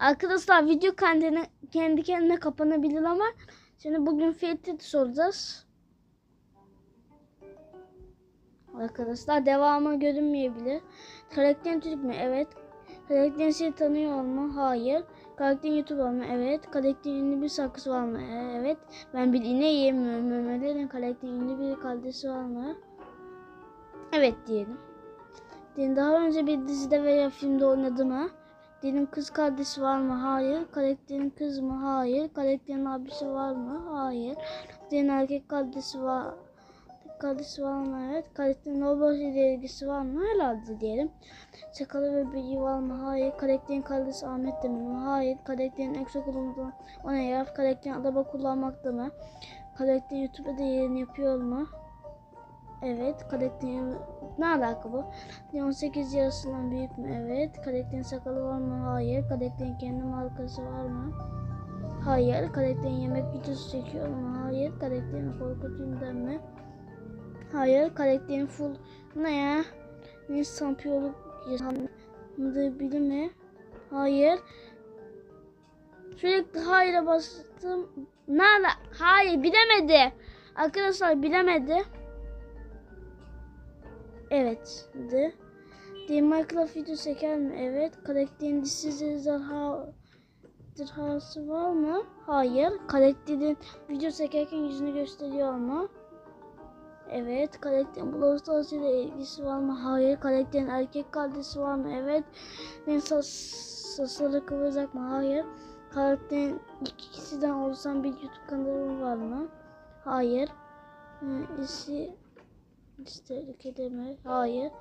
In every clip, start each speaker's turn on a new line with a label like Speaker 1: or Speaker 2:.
Speaker 1: Arkadaşlar video kendine, kendi kendine kapanabilir ama şimdi bugün fiyatı soracağız. Arkadaşlar devamı görünmeyebilir. Karakterin çocuk mu? Evet. Karakterin seni tanıyor mu? Hayır. Karakterin YouTube mı? Evet. Karakterin ünlü bir şarkısı var mı? E, Evet. Ben bir ineğim. Mümelerin karakterin ünlü bir kardeşi var mı? Evet diyelim. Diyelim daha önce bir dizide veya filmde oynadı mı? Diyelim kız kardeşi var mı? Hayır. Karakterin kız mı? Hayır. Karakterin abisi var mı? Hayır. Diyelim erkek kardeşi var kardeşi var mı? Evet. Karakterin ile ilgisi var mı? Herhalde diyelim. Sakalı ve bilgi var mı? Hayır. Karakterin kardeşi Ahmet Demir mi? Hayır. Karakterin eksokulunda o ne ya? Karakterin araba kullanmakta mı? Karakter YouTube'da yayın yapıyor mu? Evet. Karakterin ne alaka bu? 18 yaşından büyük mü? Evet. Karakterin sakalı var mı? Hayır. Karakterin kendi markası var mı? Hayır. Karakterin yemek videosu çekiyor mu? Hayır. Karakterin korku filmden mi? Hayır. Karakterin full ne ya? Ne şampiyonluk yaşandığı biri mi? Hayır. Sürekli hayır'a bastım. Nerede? Hayır bilemedi. Arkadaşlar bilemedi. Evet. De. De Minecraft video çeker mi? Evet. Karakterin dişsiz zırha zırhası var mı? Hayır. Karakterin video çekerken yüzünü gösteriyor mu? Evet. Karakterin Brawl ile ilgisi var mı? Hayır. Karakterin erkek kardeşi var mı? Evet. Ben sas saçları kıvıracak mı? Hayır. Karakterin ikisinden oluşan bir YouTube kanalı var mı? Hayır. Ee, hiç tehlikede mi? Hayır.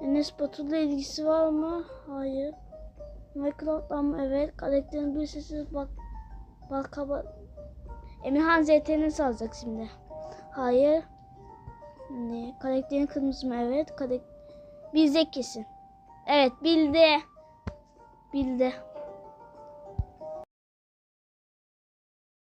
Speaker 1: Enes Batur'la ilgisi var mı? Hayır. Minecraft'tan mı? Evet. Karakterin bir sesi bak bak kaba Emirhan ZT'ni salacak şimdi. Hayır. Ne? Karakterin kırmızı mı? Evet. Karakter... Bilecek kesin. Evet bildi. Bildi.